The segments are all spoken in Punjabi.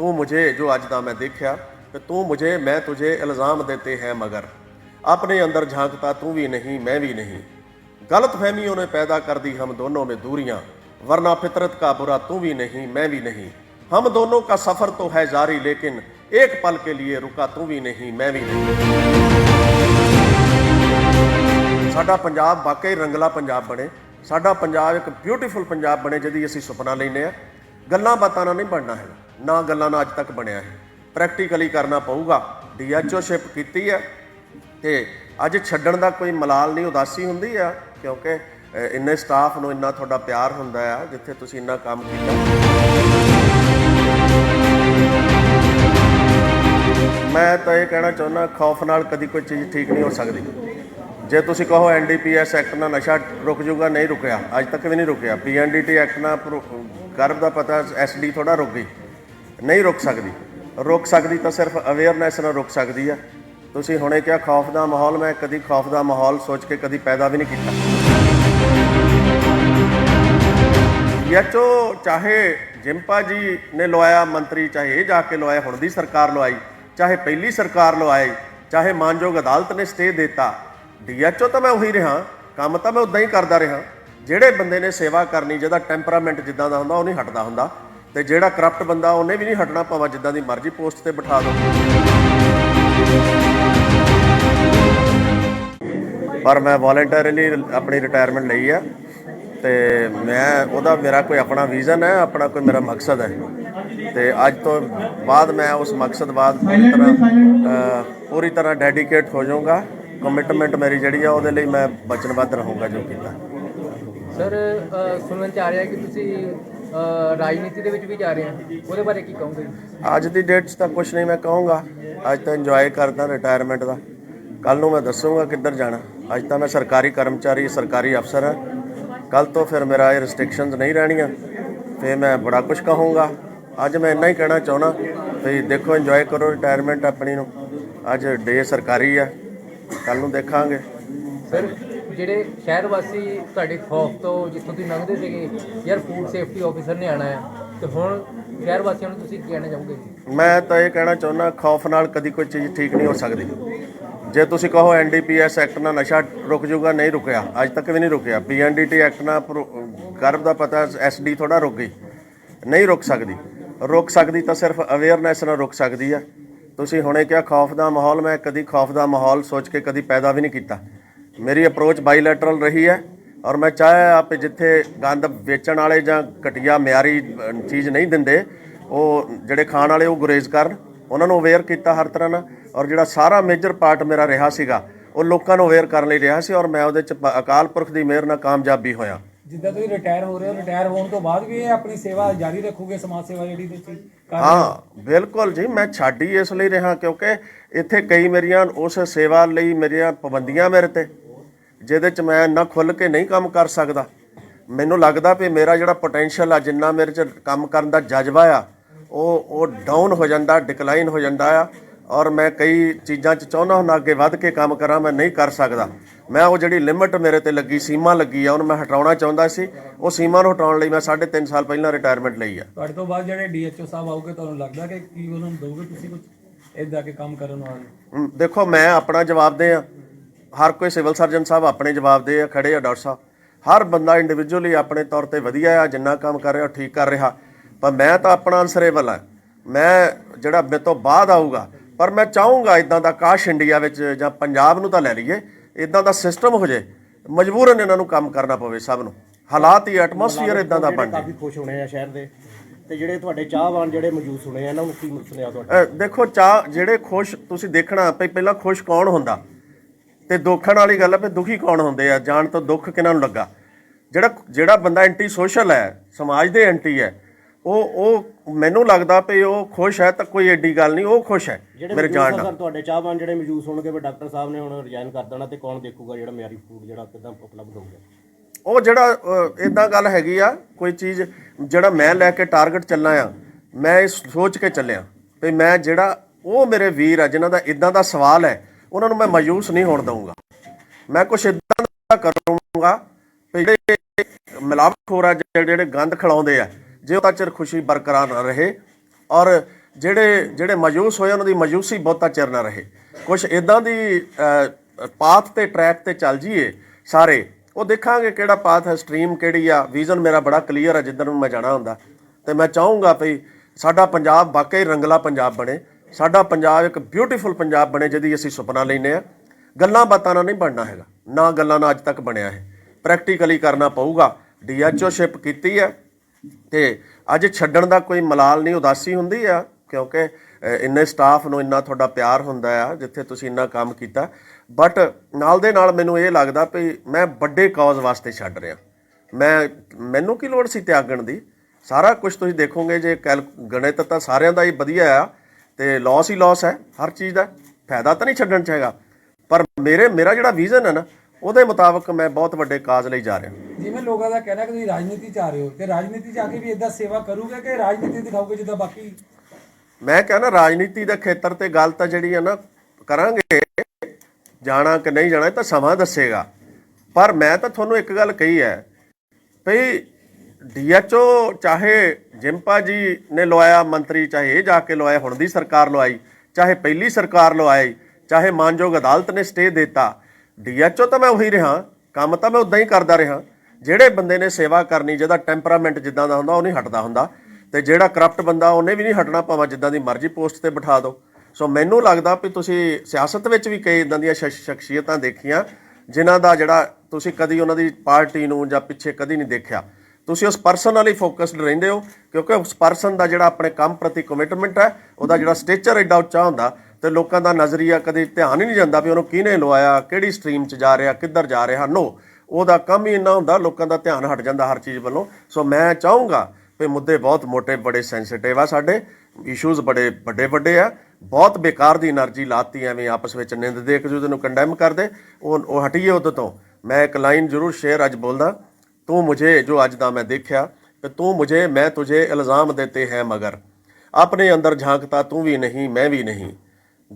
ਤੂੰ ਮੁਝੇ ਜੋ ਅੱਜ ਦਾ ਮੈਂ ਦੇਖਿਆ ਕਿ ਤੂੰ ਮੁਝੇ ਮੈਂ ਤੁਝੇ ਇਲਜ਼ਾਮ ਦੇਤੇ ਹੈ ਮਗਰ ਆਪਣੇ ਅੰਦਰ झांकता तू भी नहीं मैं भी नहीं गलत फहमियों ने पैदा कर दी हम दोनों में दूरियां वरना फितरत का बुरा तू भी नहीं मैं भी नहीं हम दोनों का सफर तो है जारी लेकिन एक पल के लिए रुका तू भी नहीं मैं भी नहीं ਸਾਡਾ ਪੰਜਾਬ ਵਾਕਈ ਰੰਗਲਾ ਪੰਜਾਬ ਬਣੇ ਸਾਡਾ ਪੰਜਾਬ ਇੱਕ ਬਿਊਟੀਫੁਲ ਪੰਜਾਬ ਬਣੇ ਜਿਹਦੀ ਅਸੀਂ ਸੁਪਨਾ ਲੈਨੇ ਆ ਗੱਲਾਂ ਬਾਤਾਂ ਨਾਲ ਨਹੀਂ ਬਣਨਾ ਹੈ ਨਾ ਗੱਲਾਂ ਨਾਲ ਅੱਜ ਤੱਕ ਬਣਿਆ ਹੈ ਪ੍ਰੈਕਟੀਕਲੀ ਕਰਨਾ ਪਊਗਾ। ਡੀਐਚਓਸ਼ਿਪ ਕੀਤੀ ਹੈ। ਤੇ ਅੱਜ ਛੱਡਣ ਦਾ ਕੋਈ ਮਲਾਲ ਨਹੀਂ, ਉਦਾਸੀ ਹੁੰਦੀ ਆ, ਕਿਉਂਕਿ ਇੰਨੇ ਸਟਾਫ ਨੂੰ ਇੰਨਾ ਤੁਹਾਡਾ ਪਿਆਰ ਹੁੰਦਾ ਆ, ਜਿੱਥੇ ਤੁਸੀਂ ਇੰਨਾ ਕੰਮ ਕੀਤਾ। ਮੈਂ ਤਾਂ ਇਹ ਕਹਿਣਾ ਚਾਹੁੰਦਾ, ਖੌਫ ਨਾਲ ਕਦੀ ਕੋਈ ਚੀਜ਼ ਠੀਕ ਨਹੀਂ ਹੋ ਸਕਦੀ। ਜੇ ਤੁਸੀਂ ਕਹੋ ਐਨਡੀਪੀਐਸ ਐਕਟ ਨਾਲ ਨਸ਼ਾ ਰੁਕ ਜਾਊਗਾ ਨਹੀਂ ਰੁਕਿਆ। ਅੱਜ ਤੱਕ ਵੀ ਨਹੀਂ ਰੁਕਿਆ। ਪੀਐਨਡੀਟੀ ਐਕਟ ਨਾਲ ਪ੍ਰੋ- ਗਰਭ ਦਾ ਪਤਾ ਐਸਡੀ ਥੋੜਾ ਰੁਕ ਗਈ ਨਹੀਂ ਰੁਕ ਸਕਦੀ। ਰੁਕ ਸਕਦੀ ਤਾਂ ਸਿਰਫ ਅਵੇਅਰਨੈਸ ਨਾਲ ਰੁਕ ਸਕਦੀ ਆ। ਤੁਸੀਂ ਹੁਣੇ ਕਿਹਾ ਖੌਫ ਦਾ ਮਾਹੌਲ, ਮੈਂ ਕਦੀ ਖੌਫ ਦਾ ਮਾਹੌਲ ਸੋਚ ਕੇ ਕਦੀ ਪੈਦਾ ਵੀ ਨਹੀਂ ਕੀਤਾ। ਯਚੋ, ਚਾਹੇ ਜਿੰਪਾ ਜੀ ਨੇ ਲਵਾਇਆ, ਮੰਤਰੀ ਚਾਹੇ ਇਹ ਜਾ ਕੇ ਲਵਾਇਆ, ਹੁਣ ਦੀ ਸਰਕਾਰ ਲਵਾਈ, ਚਾਹੇ ਪਹਿਲੀ ਸਰਕਾਰ ਲਵਾਈ, ਚਾਹੇ ਮਾਨਯੋਗ ਅਦਾਲਤ ਨੇ ਸਟੇ ਦਿੱਤਾ, ਡੀਐਚਓ ਤਾਂ ਮੈਂ ਉਹੀ ਰਿਹਾ, ਕੰਮ ਤਾਂ ਮੈਂ ਉਦਾਂ ਹੀ ਕਰਦਾ ਰਿਹਾ। ਜਿਹੜੇ ਬੰਦੇ ਨੇ ਸੇਵਾ ਕਰਨੀ, ਜਿਹਦਾ ਟੈਂਪਰਾਮੈਂਟ ਜਿੱਦਾਂ ਦਾ ਹੁੰਦਾ, ਉਹ ਨਹੀਂ ਹਟਦਾ ਹੁੰਦਾ। ਤੇ ਜਿਹੜਾ ਕਰਪਟ ਬੰਦਾ, ਉਹਨੇ ਵੀ ਨਹੀਂ ਹਟਣਾ, ਭਾਵੇਂ ਜਿੱਦਾਂ ਦੀ ਮਰਜ਼ੀ ਪੋਸਟ ਤੇ ਬਿਠਾ ਦਿਓ ਪਰ ਮੈਂ ਵੋਲੰਟਰੀਲੀ ਆਪਣੀ ਰਿਟਾਇਰਮੈਂਟ ਲਈ ਆ, ਤੇ ਮੈਂ, ਉਹਦਾ ਮੇਰਾ ਕੋਈ ਆਪਣਾ ਵਿਜ਼ਨ ਹੈ, ਆਪਣਾ ਕੋਈ ਮੇਰਾ ਮਕਸਦ ਹੈ। ਤੇ ਅੱਜ ਤੋਂ ਬਾਅਦ ਮੈਂ ਉਸ ਮਕਸਦ ਬਾਅਦ ਪੂਰੀ ਤਰ੍ਹਾਂ ਪੂਰੀ ਤਰ੍ਹਾਂ ਡੈਡੀਕੇਟ ਹੋ ਜਾਊਂਗਾ। ਕਮਿਟਮੈਂਟ ਮੇਰੀ ਜਿਹੜੀ ਆ, ਉਹਦੇ ਲਈ ਮੈਂ ਵਚਨਬੱਧ ਰਹੂੰਗਾ ਜੋ ਕੀਤਾ। ਸਰ ਸੁਣਨ ਚ ਆ ਰਿਹਾ ਕਿ ਤੁਸੀਂ ਰਾਜਨੀਤੀ ਦੇ ਵਿੱਚ ਵੀ ਜਾ ਰਹੇ ਹੋ ਉਹਦੇ ਬਾਰੇ ਕੀ ਕਹੋਗੇ? ਅੱਜ ਦੀ ਡੇਟ 'ਚ ਤਾਂ ਕੁਝ ਨਹੀਂ ਮੈਂ ਕਹੂੰਗਾ। ਅੱਜ ਤਾਂ ਇੰਜੋਏ ਕਰਦਾ ਰਿਟਾਇਰਮੈਂਟ ਦਾ। ਕੱਲ ਨੂੰ ਮੈਂ ਦੱਸੂਗਾ ਕਿੱਧਰ ਜਾਣਾ। ਅੱਜ ਤਾਂ ਮੈਂ ਸਰਕਾਰੀ ਕਰਮਚਾਰੀ ਸਰਕਾਰੀ ਅਫਸਰ ਹਾਂ। ਕੱਲ ਤੋਂ ਫਿਰ ਮੇਰਾ ਇਹ ਰਿਸਟ੍ਰਿਕਸ਼ਨਸ ਨਹੀਂ ਰਹਿਣੀਆਂ। ਤੇ ਮੈਂ ਬੜਾ ਕੁਝ ਕਹੂੰਗਾ। ਅੱਜ ਮੈਂ ਇੰਨਾ ਹੀ ਕਹਿਣਾ ਚਾਹੁੰਦਾ ਵੀ ਦੇਖੋ ਇੰਜੋਏ ਕਰੋ ਰਿਟਾਇਰਮੈਂਟ ਆਪਣੀ ਨੂੰ। ਅੱਜ ਡੇ ਸਰਕਾਰੀ ਆ। ਕੱਲ ਨੂੰ ਦੇਖਾਂਗੇ। ਸਰ ਜਿਹੜੇ ਸ਼ਹਿਰ ਵਾਸੀ ਤੁਹਾਡੇ ਖੌਫ ਤੋਂ ਜਿੱਥੋਂ ਤੁਸੀਂ ਲੰਘਦੇ ਸੀਗੇ, ਯਾਰ ਫੂਡ ਸੇਫਟੀ ਆਫੀਸਰ ਨੇ ਆਣਾ ਹੈ, ਤੇ ਹੁਣ ਸ਼ਹਿਰ ਵਾਸੀਆਂ ਨੂੰ ਤੁਸੀਂ ਕੀ ਕਹਿਣਾ ਚਾਹੋਗੇ? ਮੈਂ ਤਾਂ ਇਹ ਕਹਿਣਾ ਚਾਹੁੰਦਾ, ਖੌਫ ਨਾਲ ਕਦੀ ਕੋਈ ਚੀਜ਼ ਠੀਕ ਨਹੀਂ ਹੋ ਸਕਦੀ। ਜੇ ਤੁਸੀਂ ਕਹੋ ਐਨਡੀਪੀਐਸ ਐਕਟ ਨਾਲ ਨਸ਼ਾ ਰੁਕ ਜਾਊਗਾ, ਨਹੀਂ ਰੁਕਿਆ। ਅੱਜ ਤੱਕ ਵੀ ਨਹੀਂ ਰੁਕਿਆ। ਪੀਐਨਡੀਟੀ ਐਕਟ ਨਾਲ ਗਰਭ ਦਾ ਪਤਾ ਐਸਡੀ ਥੋੜਾ ਰੁਕ ਗਈ। ਨਹੀਂ ਰੁਕ ਸਕਦੀ। ਰੁਕ ਸਕਦੀ ਤਾਂ ਸਿਰਫ ਅਵੇਅਰਨੈਸ ਨਾਲ ਰੁਕ ਸਕਦੀ ਆ। ਤੁਸੀਂ ਹੁਣੇ ਕਿਹਾ ਖੌਫ ਦਾ ਮਾਹੌਲ, ਮੈਂ ਕਦੀ ਖੌਫ ਦਾ ਮਾਹੌਲ ਸੋਚ ਕੇ ਕਦੀ ਪੈਦਾ ਵੀ ਨਹੀਂ ਕੀਤਾ। ਮੇਰੀ ਅਪਰੋਚ ਬਾਈਲੈਟਰਲ ਰਹੀ ਹੈ ਔਰ ਮੈਂ ਚਾਹਿਆ ਆਪੇ ਜਿੱਥੇ ਗੰਦ ਵੇਚਣ ਵਾਲੇ ਜਾਂ ਘਟੀਆ ਮਿਆਰੀ ਚੀਜ਼ ਨਹੀਂ ਦਿੰਦੇ ਉਹ ਜਿਹੜੇ ਖਾਣ ਵਾਲੇ ਉਹ ਗੁਰੇਜ਼ ਕਰਨ। ਉਹਨਾਂ ਨੂੰ ਅਵੇਅਰ ਕੀਤਾ ਹਰ ਤਰ੍ਹਾਂ ਨਾਲ ਔਰ ਜਿਹੜਾ ਸਾਰਾ ਮੇਜਰ ਪਾਰਟ ਮੇਰਾ ਰਿਹਾ ਸੀਗਾ ਉਹ ਲੋਕਾਂ ਨੂੰ ਅਵੇਅਰ ਕਰਨ ਲਈ ਰਿਹਾ ਸੀ ਔਰ ਮੈਂ ਉਹਦੇ ਚ ਅਕਾਲ ਪੁਰਖ ਦੀ ਮਿਹਰ ਨਾਲ ਕਾਮਯਾਬੀ ਹੋਇਆ। ਜਿੱਦਾਂ ਤੁਸੀਂ ਰਿਟਾਇਰ ਹੋ ਰਹੇ ਹੋ ਰਿਟਾਇਰ ਹੋਣ ਤੋਂ ਬਾਅਦ ਵੀ ਇਹ ਆਪਣੀ ਸੇਵਾ ਜਾਰੀ ਰੱਖੋਗੇ ਸਮਾਜ ਸੇਵਾ ਜਿਹੜੀ ਤੁਸੀਂ ਹਾਂ ਬਿਲਕੁਲ ਜੀ ਮੈਂ ਛੱਡ ਹੀ ਇਸ ਲਈ ਰਿਹਾ ਕਿਉਂਕਿ ਇੱਥੇ ਕਈ ਮੇਰੀਆਂ ਉਸ ਸੇਵਾ ਲਈ ਮੇਰੀਆਂ ਪਾਬੰਦੀਆਂ ਮੇਰੇ ਤੇ। ਜਿਹਦੇ ਚ ਮੈਂ ਇੰਨਾ ਖੁੱਲ ਕੇ ਨਹੀਂ ਕੰਮ ਕਰ ਸਕਦਾ। ਮੈਨੂੰ ਲੱਗਦਾ ਵੀ ਮੇਰਾ ਜਿਹੜਾ ਪੋਟੈਂਸ਼ੀਅਲ ਆ ਜਿੰਨਾ ਮੇਰੇ ਚ ਕੰਮ ਕਰਨ ਦਾ ਜਜ਼ਬਾ ਆ ਉਹ ਉਹ ਡਾਊਨ ਹੋ ਜਾਂਦਾ ਡਿਕਲਾਈਨ ਹੋ ਜਾਂਦਾ ਆ। ਔਰ ਮੈਂ ਕਈ ਚੀਜ਼ਾਂ ਚ ਚਾਹੁੰਦਾ ਹੁੰਦਾ ਅੱਗੇ ਵੱਧ ਕੇ ਕੰਮ ਕਰਾਂ ਮੈਂ ਨਹੀਂ ਕਰ ਸਕਦਾ। ਮੈਂ ਉਹ ਜਿਹੜੀ ਲਿਮਟ ਮੇਰੇ ਤੇ ਲੱਗੀ ਸੀਮਾ ਲੱਗੀ ਆ ਉਹਨੂੰ ਮੈਂ ਹਟਾਉਣਾ ਚਾਹੁੰਦਾ ਸੀ। ਉਹ ਸੀਮਾ ਨੂੰ ਹਟਾਉਣ ਲਈ ਮੈਂ 3.5 ਸਾਲ ਪਹਿਲਾਂ ਰਿਟਾਇਰਮੈਂਟ ਲਈ ਆ। ਤੁਹਾਡੇ ਤੋਂ ਬਾਅਦ ਜਿਹੜੇ ਡੀਐਚਓ ਸਾਹਿਬ ਆਉਗੇ ਤੁਹਾਨੂੰ ਲੱਗਦਾ ਕਿ ਕੀ ਉਹਨਾਂ ਨੂੰ ਦੋਗੇ ਤੁਸੀਂ ਕੁਝ ਇਦਾਂ ਕੇ ਕੰਮ ਕਰਨ ਵਾਲੇ? ਦੇਖੋ ਮੈਂ ਆਪਣਾ ਜਵਾਬ ਦੇ ਆ ਹਰ ਕੋਈ ਸਿਵਲ ਸਰਜਨ ਸਾਹਿਬ ਆਪਣੇ ਜਵਾਬ ਦੇ ਆ ਖੜੇ ਆ ਡਾਕਟਰ ਸਾਹਿਬ। ਹਰ ਬੰਦਾ ਇੰਡੀਵਿਜੂਅਲੀ ਆਪਣੇ ਤੌਰ ਤੇ ਵਧੀਆ ਆ ਜਿੰਨਾ ਕੰਮ ਕਰ ਰਿਹਾ ਠੀਕ ਕਰ ਰਿਹਾ। ਪਰ ਮੈਂ ਤਾਂ ਆਪਣਾ ਅਨਸਰੇਬਲ ਆ। ਮੈਂ ਜਿਹੜਾ ਮੇਰੇ ਤੋਂ ਬਾਅਦ ਆਊਗਾ ਪਰ ਮੈਂ ਚਾਹੂੰਗਾ ਇਦਾਂ ਦਾ ਕਾਸ਼ ਇੰਡੀਆ ਵਿੱਚ ਜਾਂ ਪੰਜਾਬ ਨੂੰ ਤਾਂ ਲੈ ਲਈਏ ਇਦਾਂ ਦਾ ਸਿਸਟਮ ਹੋ ਜੇ ਮਜਬੂਰਨ ਇਹਨਾਂ ਨੂੰ ਕੰਮ ਕਰਨਾ ਪਵੇ ਸਭ ਨੂੰ। ਹਾਲਾਤ ਹੀ ਐਟਮੋਸਫੀਅਰ ਇਦਾਂ ਦਾ ਬਣ ਜੇ। ਕਾਫੀ ਖੁਸ਼ ਹੋਣੇ ਆ ਸ਼ਹਿਰ ਦੇ ਤੇ ਜਿਹੜੇ ਤੁਹਾਡੇ ਚਾਹਵਾਨ ਜਿਹੜੇ ਮੌਜੂਦ ਸੁਣੇ ਆ ਇਹਨਾਂ ਨੂੰ ਕੀ ਸੁਣਿਆ ਤੁਹਾਡਾ? ਦੇਖੋ ਚਾਹ ਜਿਹੜੇ ਖੁਸ਼ ਤੁਸੀਂ ਦੇਖਣਾ ਪਹਿਲਾਂ ਖੁਸ਼ ਕੌਣ ਹੁੰਦਾ? ਤੇ ਦੁੱਖਣ ਵਾਲੀ ਗੱਲ ਹੈ ਵੀ ਦੁਖੀ ਕੌਣ ਹੁੰਦੇ ਆ? ਜਾਣ ਤੋਂ ਦੁੱਖ ਕਿਹਨਾਂ ਨੂੰ ਲੱਗਾ? ਜਿਹੜਾ ਜਿਹੜਾ ਬੰਦਾ ਐਂਟੀ ਸੋਸ਼ਲ ਹੈ ਸਮਾਜ ਦੇ ਐਂਟੀ ਹੈ ਉਹ ਉਹ ਮੈਨੂੰ ਲੱਗਦਾ ਵੀ ਉਹ ਖੁਸ਼ ਹੈ ਤਾਂ ਕੋਈ ਐਡੀ ਗੱਲ ਨਹੀਂ ਉਹ ਖੁਸ਼ ਹੈ ਮੇਰੇ ਜਾਣ ਨਾਲ। ਤੁਹਾਡੇ ਚਾਹਵਾਨ ਜਿਹੜੇ ਮੌਜੂਦ ਹੋਣਗੇ ਵੀ ਡਾਕਟਰ ਸਾਹਿਬ ਨੇ ਹੁਣ ਰਿਜ਼ਾਈਨ ਕਰ ਦੇਣਾ ਤੇ ਕੌਣ ਦੇਖੂਗਾ ਜਿਹੜਾ ਮਿਆਰੀ ਫੂਡ ਜਿਹੜਾ ਕਿਦਾਂ ਉਪਲਬਧ ਹੋਊਗਾ? ਉਹ ਜਿਹੜਾ ਇਦਾਂ ਗੱਲ ਹੈਗੀ ਆ ਕੋਈ ਚੀਜ਼ ਜਿਹੜਾ ਮੈਂ ਲੈ ਕੇ ਟਾਰਗੇਟ ਚੱਲਾਂ ਆ ਮੈਂ ਇਹ ਸੋਚ ਕੇ ਚੱਲਿਆ ਵੀ ਮੈਂ ਜਿਹੜਾ ਉਹ ਮੇਰੇ ਵੀਰ ਆ ਜਿਨ੍ਹਾਂ ਦਾ ਇਦਾਂ ਦਾ ਸਵਾਲ ਹੈ ਉਹਨਾਂ ਨੂੰ ਮੈਂ ਮਾਯੂਸ ਨਹੀਂ ਹੋਣ ਦਊਂਗਾ। ਮੈਂ ਕੁਛ ਇਦਾਂ ਦਾ ਕਰੂੰਗਾ, ਵੀ ਜਿਹੜੇ ਮਿਲਾਵਟਖੋਰ ਆ, ਜਿਹੜੇ ਜਿਹੜੇ ਗੰਦ ਖਿਲਾਉਂਦੇ ਆ, ਜੇ ਉਹ ਤਾਂ ਚਿਰ ਖੁਸ਼ੀ ਬਰਕਰਾਰ ਨਾ ਰਹੇ ਔਰ ਜਿਹੜੇ ਜਿਹੜੇ ਮਾਯੂਸ ਹੋਏ ਉਹਨਾਂ ਦੀ ਮਾਯੂਸੀ ਬਹੁਤਾ ਚਿਰ ਨਾ ਰਹੇ। ਕੁਝ ਇਦਾਂ ਦੀ ਪਾਥ ਤੇ ਟਰੈਕ ਤੇ ਚੱਲ ਜੀਏ ਸਾਰੇ, ਉਹ ਦੇਖਾਂਗੇ ਕਿਹੜਾ ਪਾਥ ਹੈ ਸਟਰੀਮ ਕਿਹੜੀ ਆ ਵਿਜ਼ਨ ਮੇਰਾ ਬੜਾ ਕਲੀਅਰ ਹੈ ਜਿੱਧਰ ਨੂੰ ਮੈਂ ਜਾਣਾ ਹੁੰਦਾ। ਤੇ ਮੈਂ ਚਾਹੂੰਗਾ ਭਈ ਸਾਡਾ ਪੰਜਾਬ ਵਾਕਈ ਰੰਗਲਾ ਪੰਜਾਬ ਬਣੇ। ਸਾਡਾ ਪੰਜਾਬ ਇੱਕ ਬਿਊਟੀਫੁਲ ਪੰਜਾਬ ਬਣੇ ਜਿਹਦੀ ਅਸੀਂ ਸੁਪਨਾ ਲੈਨੇ ਆ ਗੱਲਾਂ ਬਾਤਾਂ ਨਾਲ ਨਹੀਂ ਬਣਨਾ ਹੈਗਾ। ਨਾ ਗੱਲਾਂ ਨਾਲ ਅੱਜ ਤੱਕ ਬਣਿਆ ਹੈ ਪ੍ਰੈਕਟੀਕਲੀ ਕਰਨਾ ਪਊਗਾ। ਡੀਐਚਓਸ਼ਿਪ ਕੀਤੀ ਹੈ। ਤੇ ਅੱਜ ਛੱਡਣ ਦਾ ਕੋਈ ਮਲਾਲ ਨਹੀਂ, ਉਦਾਸੀ ਹੁੰਦੀ ਆ, ਕਿਉਂਕਿ ਇੰਨੇ ਸਟਾਫ ਨੂੰ ਇੰਨਾ ਤੁਹਾਡਾ ਪਿਆਰ ਹੁੰਦਾ ਆ, ਜਿੱਥੇ ਤੁਸੀਂ ਇੰਨਾ ਕੰਮ ਕੀਤਾ। ਬਟ ਨਾਲ ਦੇ ਨਾਲ ਮੈਨੂੰ ਇਹ ਲੱਗਦਾ ਵੀ ਮੈਂ ਵੱਡੇ ਕਾਜ਼ ਵਾਸਤੇ ਛੱਡ ਰਿਹਾ। ਮੈਂ, ਮੈਨੂੰ ਕੀ ਲੋੜ ਸੀ ਤਿਆਗਣ ਦੀ? ਸਾਰਾ ਕੁਝ ਤੁਸੀਂ ਦੇਖੋਗੇ, ਜੇ ਕੈਲ, ਗਣਿਤ ਤਾਂ ਸਾਰਿਆਂ ਦਾ ਹੀ ਵਧੀਆ ਆ। ਤੇ ਲਾਸ ਹੀ ਲਾਸ ਹੈ ਹਰ ਚੀਜ਼ ਦਾ ਫਾਇਦਾ ਤਾਂ ਨਹੀਂ ਛੱਡਣ ਚਾਹੇਗਾ ਪਰ ਮੇਰੇ ਮੇਰਾ ਜਿਹੜਾ ਵਿਜ਼ਨ ਹੈ ਨਾ ਉਹਦੇ ਮੁਤਾਬਕ ਮੈਂ ਬਹੁਤ ਵੱਡੇ ਕਾਜ਼ ਲਈ ਜਾ ਰਿਹਾ। ਜਿਵੇਂ ਲੋਕਾਂ ਦਾ ਕਹਿਣਾ ਕਿ ਤੁਸੀਂ ਰਾਜਨੀਤੀ ਚ ਆ ਰਹੇ ਹੋ ਤੇ ਰਾਜਨੀਤੀ ਚ ਆ ਕੇ ਵੀ ਇਦਾਂ ਸੇਵਾ ਕਰੋਗੇ ਕਿ ਰਾਜਨੀਤੀ ਦਿਖਾਓਗੇ ਜਿੱਦਾਂ ਬਾਕੀ? ਮੈਂ ਕਹਿੰਦਾ ਰਾਜਨੀਤੀ ਦੇ ਖੇਤਰ ਤੇ ਗੱਲ ਤਾਂ ਜਿਹੜੀ ਹੈ ਨਾ ਕਰਾਂਗੇ ਜਾਣਾ ਕਿ ਨਹੀਂ ਜਾਣਾ ਇਹ ਤਾਂ ਸਮਾਂ ਦੱਸੇਗਾ। ਪਰ ਮੈਂ ਤਾਂ ਤੁਹਾਨੂੰ ਇੱਕ ਗੱਲ ਕਹੀ ਹੈ ਭਈ ਡੀਐਚਓ ਚਾਹੇ ਜਿੰਪਾ ਜੀ ਨੇ ਲਵਾਇਆ, ਮੰਤਰੀ ਚਾਹੇ ਇਹ ਜਾ ਕੇ ਲਵਾਇਆ, ਹੁਣ ਦੀ ਸਰਕਾਰ ਲਵਾਈ, ਚਾਹੇ ਪਹਿਲੀ ਸਰਕਾਰ ਲਵਾਈ, ਚਾਹੇ ਮਾਨਯੋਗ ਅਦਾਲਤ ਨੇ ਸਟੇ ਦਿੱਤਾ, ਡੀਐਚਓ ਤਾਂ ਮੈਂ ਉਹੀ ਰਿਹਾ, ਕੰਮ ਤਾਂ ਮੈਂ ਉਦਾਂ ਹੀ ਕਰਦਾ ਰਿਹਾ। ਜਿਹੜੇ ਬੰਦੇ ਨੇ ਸੇਵਾ ਕਰਨੀ, ਜਿਹਦਾ ਟੈਂਪਰਾਮੈਂਟ ਜਿੱਦਾਂ ਦਾ ਹੁੰਦਾ, ਉਹ ਨਹੀਂ ਹਟਦਾ ਹੁੰਦਾ। ਤੇ ਜਿਹੜਾ ਕਰਪਟ ਬੰਦਾ, ਉਹਨੇ ਵੀ ਨਹੀਂ ਹਟਣਾ, ਭਾਵੇਂ ਜਿੱਦਾਂ ਦੀ ਮਰਜ਼ੀ ਪੋਸਟ ਤੇ ਬਿਠਾ ਦਿਓ ਸੋ ਮੈਨੂੰ ਲੱਗਦਾ ਵੀ ਤੁਸੀਂ ਸਿਆਸਤ ਵਿੱਚ ਵੀ ਕਈ ਇਦਾਂ ਦੀਆਂ ਸ਼ਖਸੀਅਤਾਂ ਦੇਖੀਆਂ, ਜਿਨ੍ਹਾਂ ਦਾ ਜਿਹੜਾ ਤੁਸੀਂ ਕਦੀ ਉਹਨਾਂ ਦੀ ਪਾਰਟੀ ਨੂੰ ਜਾਂ ਪਿੱਛੇ ਕਦੀ ਨਹੀਂ ਦੇਖਿਆ। ਤੁਸੀਂ ਉਸ ਪਰਸਨ ਵਾਲੀ ਫੋਕਸਡ ਰਹਿੰਦੇ ਹੋ, ਕਿਉਂਕਿ ਉਸ ਪਰਸਨ ਦਾ ਜਿਹੜਾ ਆਪਣੇ ਕੰਮ ਪ੍ਰਤੀ ਕਮਿਟਮੈਂਟ ਹੈ, ਉਹਦਾ ਜਿਹੜਾ ਸਟੇਚਰ ਐਡਾ ਉੱਚਾ ਹੁੰਦਾ ਤੇ ਲੋਕਾਂ ਦਾ ਨਜ਼ਰੀਆ ਕਦੇ ਧਿਆਨ ਹੀ ਨਹੀਂ ਜਾਂਦਾ ਵੀ ਉਹਨੂੰ ਕਿਹਨੇ ਲਵਾਇਆ ਕਿਹੜੀ ਸਟਰੀਮ 'ਚ ਜਾ ਰਿਹਾ, ਕਿੱਧਰ ਜਾ ਰਿਹਾ। ਨੋ ਉਹਦਾ ਕੰਮ ਹੀ ਇੰਨਾ ਹੁੰਦਾ, ਲੋਕਾਂ ਦਾ ਧਿਆਨ ਹਟ ਜਾਂਦਾ ਹਰ ਚੀਜ਼ ਵੱਲੋਂ। ਸੋ ਮੈਂ ਚਾਹੂੰਗਾ ਵੀ ਮੁੱਦੇ ਬਹੁਤ ਮੋٹے ਬੜੇ ਸੈਂਸਿਟਿਵ ਆ ਸਾਡੇ ਇਸ਼ੂਜ਼ ਬੜੇ ਵੱਡੇ ਵੱਡੇ ਆ। ਬਹੁਤ ਬੇਕਾਰ ਦੀ એનર્ਜੀ ਲਾਤੀ ਐਵੇਂ ਆਪਸ ਵਿੱਚ ਨਿੰਦ ਦੇ ਇੱਕ ਦੂਜੇ ਨੂੰ ਕੰਡੈਮ ਕਰਦੇ। ਉਹ ਉਹ ਹਟੀਏ ਉਦੋਂ ਤੋਂ। ਮੈਂ ਇੱਕ ਲਾਈਨ ਜ਼ਰੂਰ ਸ਼ੇਅਰ ਅੱਜ ਬੋਲਦਾ। ਤੂੰ ਮੁਝੇ ਜੋ ਅੱਜ ਦਾ ਮੈਂ ਦੇਖਿਆ ਕਿ ਤੂੰ ਮੁਝੇ ਮੈਂ ਤੁਝੇ ਇਲਜ਼ਾਮ ਦੇਤੇ ਹੈ ਮਗਰ ਆਪਣੇ ਅੰਦਰ झांकता तू भी नहीं मैं भी नहीं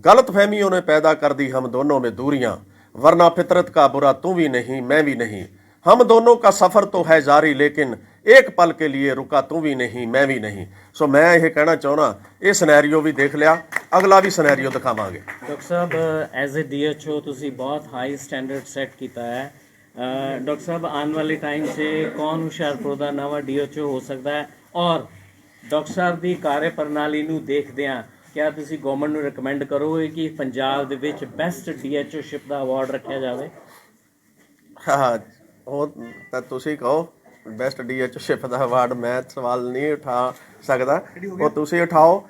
गलत फहमियों ने पैदा कर दी हम दोनों में दूरियां वरना फितरत का बुरा तू भी नहीं मैं भी नहीं हम दोनों का सफर तो है जारी लेकिन एक पल के लिए रुका तू भी नहीं मैं भी नहीं ਸੋ ਮੈਂ ਇਹ ਕਹਿਣਾ ਚਾਹੁੰਦਾ ਇਹ ਸਿਨੈਰੀਓ ਵੀ ਦੇਖ ਲਿਆ ਅਗਲਾ ਵੀ ਸਿਨੈਰੀਓ ਦਿਖਾਵਾਂਗੇ ਡਾਕਟਰ ਸਾਹਿਬ ਐਜ਼ ਅ ਡੀਐਚਓ ਤੁਸੀਂ ਬਹੁਤ ਹਾਈ ਸਟੈਂਡਰਡ ਸੈੱਟ ਕੀਤਾ ਹੈ ਡਾਕਟਰ ਸਾਹਿਬ ਆਉਣ ਵਾਲੇ ਟਾਈਮ 'ਚ ਕੌਣ ਹੁਸ਼ਿਆਰਪੁਰ ਦਾ ਨਵਾਂ ਡੀਐਚਓ ਹੋ ਸਕਦਾ ਹੈ? ਔਰ ਡਾਕਟਰ ਸਾਹਿਬ ਦੀ ਕਾਰਜ ਪ੍ਰਣਾਲੀ ਨੂੰ ਦੇਖਦਿਆਂ ਕਿਆ ਤੁਸੀਂ ਗਵਰਨਮੈਂਟ ਨੂੰ ਰეკਮੈਂਡ ਕਰੋਗੇ ਕਿ ਪੰਜਾਬ ਦੇ ਵਿੱਚ ਬੈਸਟ ਡੀਐਚਓਸ਼ਿਪ ਦਾ ਅਵਾਰਡ ਰੱਖਿਆ ਜਾਵੇ? ਹਾਂ ਉਹ ਤਾਂ ਤੁਸੀਂ ਕਹੋ ਬੈਸਟ ਡੀਐਚਓਸ਼ਿਪ ਦਾ ਅਵਾਰਡ ਮੈਂ ਸਵਾਲ ਨਹੀਂ ਉਠਾ ਸਕਦਾ। ਉਹ ਤੁਸੀਂ ਉਠਾਓ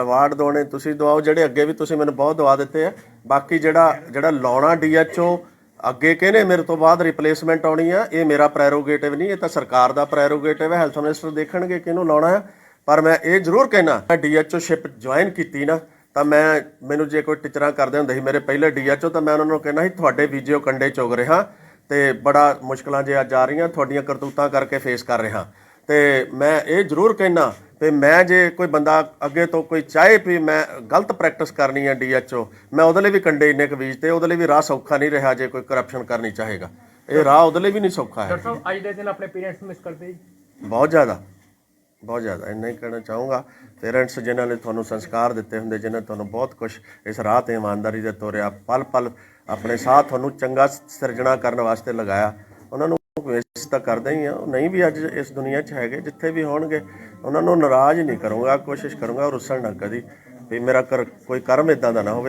ਅਵਾਰਡ ਦੋਣੇ ਤੁਸੀਂ ਦਵਾਓ ਜਿਹੜੇ ਅੱਗੇ ਵੀ ਤੁਸੀਂ ਮੈਨੂੰ ਬਹੁਤ ਦਵਾ ਦਿੱਤੇ ਆ। ਬਾਕੀ ਜਿਹੜਾ ਜਿਹੜਾ ਲਾਉਣਾ ਡੀਐਚਓ ਅੱਗੇ ਕਹਿੰਦੇ ਮੇਰੇ ਤੋਂ ਬਾਅਦ ਰਿਪਲੇਸਮੈਂਟ ਆਉਣੀ ਆ, ਇਹ ਮੇਰਾ ਪ੍ਰੈਰੋਗੇਟਿਵ ਨਹੀਂ, ਇਹ ਤਾਂ ਸਰਕਾਰ ਦਾ ਪ੍ਰੈਰੋਗੇਟਿਵ ਹੈ ਹੈਲਥ ਮਿਨਿਸਟਰ ਦੇਖਣਗੇ ਕਿਹਨੂੰ ਲਾਉਣਾ ਹੈ। ਪਰ ਮੈਂ ਇਹ ਜ਼ਰੂਰ ਕਹਿਣਾ, ਮੈਂ ਡੀਐਚਓਸ਼ਿਪ ਜੁਆਇਨ ਕੀਤੀ ਨਾ, ਤਾਂ ਮੈਂ, ਮੈਨੂੰ ਜੇ ਕੋਈ ਟੀਚਰਾਂ ਕਰਦੇ ਹੁੰਦੇ ਸੀ ਮੇਰੇ ਪਹਿਲੇ ਡੀਐਚਓ ਤਾਂ ਮੈਂ ਉਹਨਾਂ ਨੂੰ ਕਹਿਣਾ ਸੀ, ਤੁਹਾਡੇ ਵੀਡੀਓ ਕੰਡੇ ਚੁਗ ਰਿਹਾ ਤੇ ਬੜਾ ਮੁਸ਼ਕਲਾਂ ਜੇ ਅੱਜ ਆ ਰਹੀਆਂ, ਤੁਹਾਡੀਆਂ ਕਰਤੂਤਾਂ ਕਰਕੇ ਫੇਸ ਕਰ ਰਿਹਾ। ਤੇ ਮੈਂ ਇਹ ਜ਼ਰੂਰ ਕਹਿਣਾ ਵੀ ਮੈਂ ਜੇ ਕੋਈ ਬੰਦਾ ਅੱਗੇ ਤੋਂ ਕੋਈ ਚਾਹੇ ਵੀ ਮੈਂ ਗਲਤ ਪ੍ਰੈਕਟਿਸ ਕਰਨੀ ਹੈ ਡੀਐਚਓ ਮੈਂ ਉਹਦੇ ਲਈ ਵੀ ਕੰਡੇ ਇੰਨੇ ਕੁ ਬੀਜ ਤੇ ਉਹਦੇ ਲਈ ਵੀ ਰਾਹ ਸੌਖਾ ਨਹੀਂ ਰਿਹਾ ਜੇ ਕੋਈ ਕਰਪਸ਼ਨ ਕਰਨੀ ਚਾਹੇਗਾ। ਇਹ ਰਾਹ ਉਹਦੇ ਲਈ ਵੀ ਨਹੀਂ ਸੌਖਾ ਹੈ। ਡਾਕਟਰ ਸਾਹਿਬ ਅੱਜ ਦੇ ਦਿਨ ਆਪਣੇ ਪੇਰੈਂਟਸ ਮਿਸ ਕਰਦੇ ਜੀ। ਬਹੁਤ ਜ਼ਿਆਦਾ ਬਹੁਤ ਜ਼ਿਆਦਾ ਇੰਨਾ ਹੀ ਕਹਿਣਾ ਚਾਹੂੰਗਾ। ਪੇਰੈਂਟਸ ਜਿਨ੍ਹਾਂ ਨੇ ਤੁਹਾਨੂੰ ਸੰਸਕਾਰ ਦਿੱਤੇ ਹੁੰਦੇ ਜਿਨ੍ਹਾਂ ਨੇ ਤੁਹਾਨੂੰ ਬਹੁਤ ਕੁਝ ਇਸ ਰਾਹ ਤੇ ਇਮਾਨਦਾਰੀ ਦੇ ਤੋਰਿਆ ਪਲ ਪਲ ਆਪਣੇ ਸਾਹ ਤੁਹਾਨੂੰ ਚੰਗਾ ਸਿਰਜਣਾ ਕਰਨ ਵਾਸਤੇ ਲਗਾਇਆ ਉਹਨਾਂ ਨੂੰ ਵੇਸ ਤਾਂ ਕਰਦਾ ਹੀ ਆ। ਉਹ ਨਹੀਂ ਵੀ ਅੱਜ ਇਸ ਦੁਨੀਆ 'ਚ ਹੈਗੇ, ਜਿੱਥੇ ਵੀ ਹੋਣਗੇ, ਉਹਨਾਂ ਨੂੰ ਨਾਰਾਜ਼ ਨਹੀਂ ਕਰੂੰਗਾ, ਕੋਸ਼ਿਸ਼ ਕਰੂੰਗਾ ਰੁੱਸਣ ਨਾ ਕਦੀ ਵੀ ਮੇਰਾ ਕਰ ਕੋਈ ਕਰਮ ਇਦਾਂ ਦਾ ਨਾ ਹੋਵੇ।